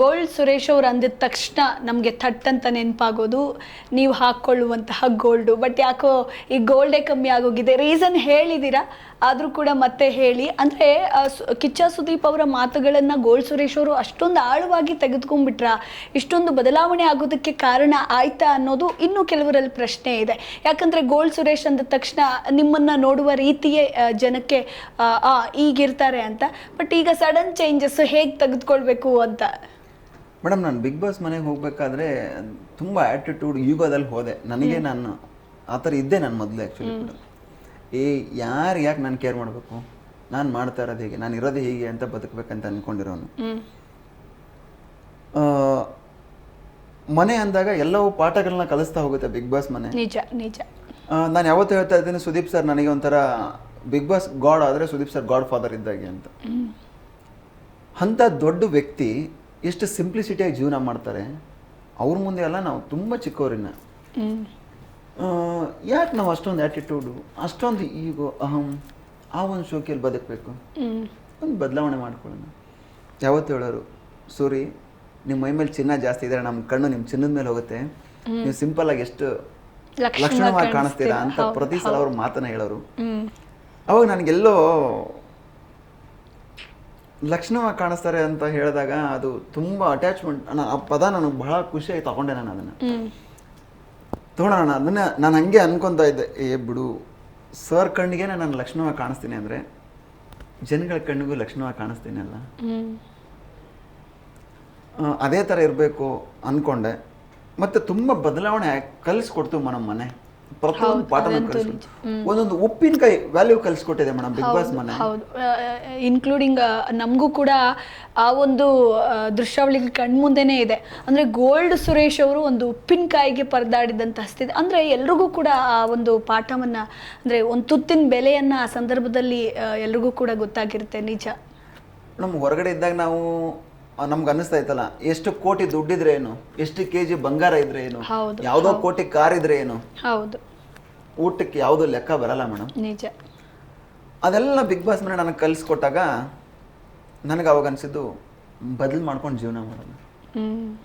Gold Suresh ಅವ್ರು ಅಂದಿದ ತಕ್ಷಣ ನಮಗೆ ಥಟ್ ಅಂತ ನೆನಪಾಗೋದು. ನೀವು ಹಾಕ್ಕೊಳ್ಳುವಂತಹ ಗೋಲ್ಡು. ಬಟ್ ಯಾಕೋ ಈ ಗೋಲ್ಡೇ ಕಮ್ಮಿ ಆಗೋಗಿದೆ. ರೀಸನ್ ಹೇಳಿದ್ದೀರಾ ಆದರೂ ಕೂಡ ಮತ್ತೆ ಹೇಳಿ. ಅಂದರೆ ಕಿಚ್ಚ ಸುದೀಪ್ ಅವರ ಮಾತುಗಳನ್ನು ಗೋಲ್ಡ್ ಸುರೇಶ್ ಅವರು ಅಷ್ಟೊಂದು ಆಳವಾಗಿ ತೆಗೆದುಕೊಂಡ್ಬಿಟ್ರ? ಇಷ್ಟೊಂದು ಬದಲಾವಣೆ ಆಗೋದಕ್ಕೆ ಕಾರಣ ಆಯ್ತಾ ಅನ್ನೋದು ಇನ್ನೂ ಕೆಲವರಲ್ಲಿ ಪ್ರಶ್ನೆ ಇದೆ. ಯಾಕಂದರೆ ಗೋಲ್ಡ್ ಸುರೇಶ್ ಅಂದ ತಕ್ಷಣ ನಿಮ್ಮನ್ನು ನೋಡುವ ರೀತಿಯೇ ಜನಕ್ಕೆ ಈಗಿರ್ತಾರೆ ಅಂತ. ಬಟ್ ಈಗ ಸಡನ್ ಚೇಂಜಸ್ ಹೇಗೆ ತೆಗೆದುಕೊಳ್ಬೇಕು ಅಂತ? ಮೇಡಮ್ ನಾನು ಬಿಗ್ ಬಾಸ್ ಮನೆಗೆ ಹೋಗಬೇಕಾದ್ರೆ ತುಂಬ ಆ್ಯಟಿಟ್ಯೂಡ್ ಯುಗದಲ್ಲಿ ಹೋದೆ. ನನಗೆ ನಾನು ಆ ಥರ ಇದ್ದೆ ನಾನು ಮೊದಲು ಆ್ಯಕ್ಚುಲಿ ಕೂಡ. ಏ ಯಾರು ಯಾಕೆ ನಾನು ಕೇರ್ ಮಾಡಬೇಕು? ನಾನು ಮಾಡ್ತಾ ಇರೋದು ಹೇಗೆ? ನಾನು ಇರೋದು ಹೀಗೆ ಅಂತ ಬದುಕಬೇಕಂತ ಅಂದ್ಕೊಂಡಿರೋನು ಮನೆ ಅಂದಾಗ ಎಲ್ಲವೂ ಪಾಠಗಳನ್ನ ಕಲಿಸ್ತಾ ಹೋಗುತ್ತೆ ಬಿಗ್ ಬಾಸ್ ಮನೆ. ನಿಜ ನಿಜ. ನಾನು ಯಾವತ್ತೂ ಹೇಳ್ತಾ ಇದ್ದೀನಿ ಸುದೀಪ್ ಸರ್ ನನಗೆ ಒಂಥರ ಬಿಗ್ ಬಾಸ್ ಗಾಡ್ ಆದರೆ ಸುದೀಪ್ ಸರ್ ಗಾಡ್ ಫಾದರ್ ಇದ್ದಾಗೆ ಅಂತ. ಅಂಥ ದೊಡ್ಡ ವ್ಯಕ್ತಿ ಎಷ್ಟು ಸಿಂಪ್ಲಿಸಿಟಿಯಾಗಿ ಜೀವನ ಮಾಡ್ತಾರೆ ಅವ್ರ ಮುಂದೆ ಎಲ್ಲ ನಾವು ತುಂಬ ಚಿಕ್ಕವರಿನ್ನ ಹ್ಮ್. ಯಾಕೆ ನಾವು ಅಷ್ಟೊಂದು ಆ್ಯಟಿಟ್ಯೂಡು ಅಷ್ಟೊಂದು ಈಗೋ ಅಹಂ ಆ ಒಂದು ಶೋಕಿಯಲ್ಲಿ ಬದುಕಬೇಕು? ಒಂದು ಬದಲಾವಣೆ ಮಾಡ್ಕೊಳ್ಳೋಣ. ಯಾವತ್ತು ಹೇಳೋರು ಸೂರಿ ನಿಮ್ಮ ಮೈ ಮೇಲೆ ಚಿನ್ನ ಜಾಸ್ತಿ ಇದ್ರೆ ನಮ್ಮ ಕಣ್ಣು ನಿಮ್ಮ ಚಿನ್ನದ ಮೇಲೆ ಹೋಗುತ್ತೆ. ನೀವು ಸಿಂಪಲ್ ಆಗಿ ಎಷ್ಟು ಲಕ್ಷಣವಾಗಿ ಕಾಣಿಸ್ತೀರಾ. ಅಂತ ಪ್ರತಿ ಸಲ ಅವ್ರ ಮಾತನ್ನ ಹೇಳೋರು. ಅವಾಗ ನನಗೆಲ್ಲೋ ಲಕ್ಷಣವಾಗಿ ಕಾಣಿಸ್ತಾರೆ ಅಂತ ಹೇಳಿದಾಗ ಅದು ತುಂಬ ಅಟ್ಯಾಚ್ಮೆಂಟ್ ಆ ಪದ ನನಗೆ ಬಹಳ ಖುಷಿಯಾಗಿ ತಗೊಂಡೆ ನಾನು ಅದನ್ನು. ಹ್ಮ್. ತಗೊಳ್ಳೋಣ ಅದನ್ನ ನಾನು ಹಂಗೆ ಅನ್ಕೊತಾ ಇದ್ದೆ ಏ ಬಿಡು ಸರ್ ಕಣ್ಣಿಗೆ ನಾನು ಲಕ್ಷಣವಾಗಿ ಕಾಣಿಸ್ತೀನಿ ಅಂದರೆ ಜನಗಳ ಕಣ್ಣಿಗೂ ಲಕ್ಷಣವಾಗಿ ಕಾಣಿಸ್ತೀನಿ ಅಲ್ಲ? ಅದೇ ಥರ ಇರಬೇಕು ಅಂದ್ಕೊಂಡೆ ಮತ್ತು ತುಂಬ ಬದಲಾವಣೆ ಕಲಿಸ್ಕೊಡ್ತು ನಮ್ಮ ಮನೆ. ಪ್ರತಿಯೊಂದು ಪಾಠ ಒಂದೊಂದು ಉಪ್ಪಿನಕಾಯಿ ವ್ಯಾಲ್ಯೂ ಕಲಿಸ್ಕೊಟ್ಟಿದೆ ಮೇಡಮ್ ಬಿಗ್ ಬಾಸ್ ಮನೆ. ಹೌದು. ಇನ್ಕ್ಲೂಡಿಂಗ್ ನಮಗೂ ಕೂಡ ಆ ಒಂದು ದೃಶ್ಯಾವಳಿ ಕಣ್ಮುಂದೆನೆ ಇದೆ. ಅಂದ್ರೆ ಗೋಲ್ಡ್ ಸುರೇಶ್ ಅವರು ಒಂದು ಉಪ್ಪಿನಕಾಯಿಗೆ ಪರದಾಡಿದಂತಹ ಸ್ಥಿತಿ ಅಂದ್ರೆ ಎಲ್ರಿಗೂ ಕೂಡ ಆ ಒಂದು ಪಾಠವನ್ನ ಅಂದ್ರೆ ಒಂದು ತುತ್ತಿನ ಬೆಲೆಯನ್ನ ಆ ಸಂದರ್ಭದಲ್ಲಿ ಎಲ್ರಿಗೂ ಕೂಡ ಗೊತ್ತಾಗಿರುತ್ತೆ ನಿಜ. ನಮ್ಮ ಹೊರಗಡೆ ಇದ್ದಾಗ ನಾವು ನಮ್ಗೆ ಅನ್ನಿಸ್ತಾ ಇತ್ತಲ್ಲ ಎಷ್ಟು ಕೋಟಿ ದುಡ್ಡಿದ್ರೆ ಏನು? ಎಷ್ಟು ಕೆ ಜಿ ಬಂಗಾರ ಇದ್ರೆ ಏನು? ಹೌದು, ಯಾವುದೋ ಕೋಟಿ ಕಾರ್ ಇದ್ರೆ ಏನು? ಹೌದು. ಊಟಕ್ಕೆ ಯಾವುದೋ ಲೆಕ್ಕ ಬರಲ್ಲ ಮೇಡಮ್ ನಿಜ. ಅದೆಲ್ಲ ಬಿಗ್ ಬಾಸ್ ಮನೆ ನನಗೆ ಕಲಿಸ್ಕೊಟ್ಟಾಗ ನನಗೆ ಅವಾಗ ಅನಿಸಿದ್ದು ಬದಲು ಮಾಡ್ಕೊಂಡು ಜೀವನ ಮಾಡೋಣ. ಹ್ಮ್.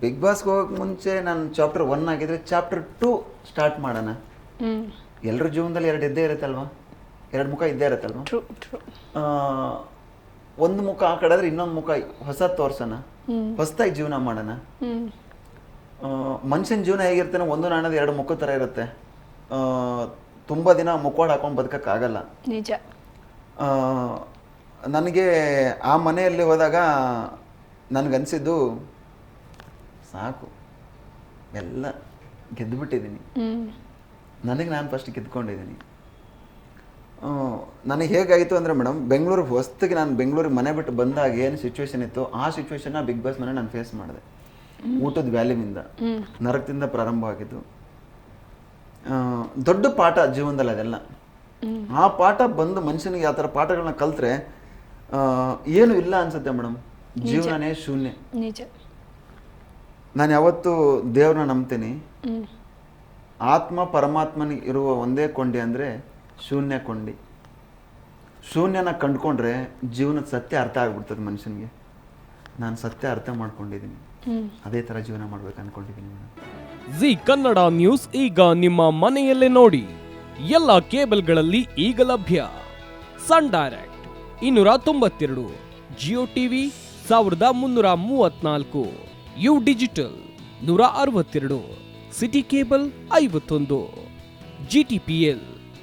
ಬಿಗ್ ಬಾಸ್ಗೆ ಹೋಗಕ್ಕೆ ಮುಂಚೆ ನಾನು ಚಾಪ್ಟರ್ ಒನ್ ಆಗಿದ್ರೆ ಚಾಪ್ಟರ್ ಟು ಸ್ಟಾರ್ಟ್ ಮಾಡೋಣ. ಹ್ಮ್. ಎಲ್ಲರ ಜೀವನದಲ್ಲಿ ಎರಡು ಇದ್ದೇ ಇರುತ್ತಲ್ವಾ? ಎರಡು ಮುಖ ಇದ್ದೇ ಇರುತ್ತಲ್ವಾ? True true. ಆ, ಒಂದು ಮುಖ ಆ ಕಡೆ ಆದ್ರೆ ಇನ್ನೊಂದು ಮುಖ ಹೊಸ ತೋರ್ಸೋಣ. ಹೊಸದಾಗಿ ಜೀವನ ಮಾಡೋಣ. ಮನುಷ್ಯನ ಜೀವನ ಹೇಗಿರ್ತಾನೆ ಒಂದು ನಾಣದ ಎರಡು ಮುಖ ಥರ ಇರುತ್ತೆ. ತುಂಬ ದಿನ ಮುಖವಾಡ ಹಾಕೊಂಡು ಬದುಕಕ್ಕಾಗಲ್ಲ. ನಿಜ. ಆ, ನನಗೆ ಆ ಮನೆಯಲ್ಲಿ ಹೋದಾಗ ನನಗನ್ಸಿದ್ದು ಸಾಕು. ಎಲ್ಲ ಗೆದ್ದುಬಿಟ್ಟಿದ್ದೀನಿ ನನಗೆ ನಾನು ಫಸ್ಟ್ ಗೆದ್ಕೊಂಡಿದ್ದೀನಿ. ನನಗೆ ಹೇಗಾಯಿತು ಅಂದರೆ ಮೇಡಮ್ ಬೆಂಗಳೂರಿಗೆ ಹೊಸ್ತಿಗೆ ನಾನು ಬೆಂಗಳೂರಿಗೆ ಮನೆ ಬಿಟ್ಟು ಬಂದಾಗ ಏನು ಸಿಚುವೇಶನ್ ಇತ್ತು ಆ ಸಿಚುವೇಶನ್ನ ಬಿಗ್ ಬಾಸ್ ಮನೆ ನಾನು ಫೇಸ್ ಮಾಡಿದೆ. ಊಟದ ವ್ಯಾಲ್ಯೂಮಿಂದ ನರಕದಿಂದ ಪ್ರಾರಂಭ ಆಗಿದ್ದು. ದೊಡ್ಡ ಪಾಠ ಜೀವನದಲ್ಲಿ ಅದೆಲ್ಲ. ಆ ಪಾಠ ಬಂದು ಮನುಷ್ಯನಿಗೆ ಆ ಥರ ಪಾಠಗಳನ್ನ ಕಲ್ತ್ರೆ ಏನು ಇಲ್ಲ ಅನ್ಸುತ್ತೆ ಮೇಡಮ್. ಜೀವನನೇ ಶೂನ್ಯ. ನಾನು ಯಾವತ್ತು ದೇವ್ರನ್ನ ನಂಬ್ತೀನಿ. ಆತ್ಮ ಪರಮಾತ್ಮನಿಗೆ ಇರುವ ಒಂದೇ ಕೊಂಡಿ ಅಂದರೆ ಶೂನ್ಯ ಕೊಂಡಿ. ಶೂನ್ಯನ ಕಂಡ್ಕೊಂಡ್ರೆ ಜೀವನದ ಸತ್ಯ ಅರ್ಥ ಆಗ್ಬಿಡ್ತದೆ ಮನುಷ್ಯನಿಗೆ. ನಾನು ಸತ್ಯ ಅರ್ಥ ಮಾಡ್ಕೊಂಡಿದ್ದೀನಿ ಅದೇ ಥರ ಜೀವನ ಮಾಡ್ಬೇಕು ಅನ್ಕೊಂಡಿದ್ದೀನಿ ಜಿ ಕನ್ನಡ ನ್ಯೂಸ್ ಈಗ ನಿಮ್ಮ ಮನೆಯಲ್ಲೇ ನೋಡಿ. ಎಲ್ಲ ಕೇಬಲ್ಗಳಲ್ಲಿ ಈಗ ಲಭ್ಯ. ಸನ್ ಡೈರೆಕ್ಟ್ ಇನ್ನೂರ ತೊಂಬತ್ತೆರಡು ಜಿಯೋ ಟಿವಿ ಸಾವಿರದ ಮುನ್ನೂರ ಮೂವತ್ನಾಲ್ಕು ಯು ಡಿಜಿಟಲ್ ನೂರ ಅರವತ್ತೆರಡು ಸಿಟಿ ಕೇಬಲ್ ಐವತ್ತೊಂದು ಜಿಟಿಪಿಎಲ್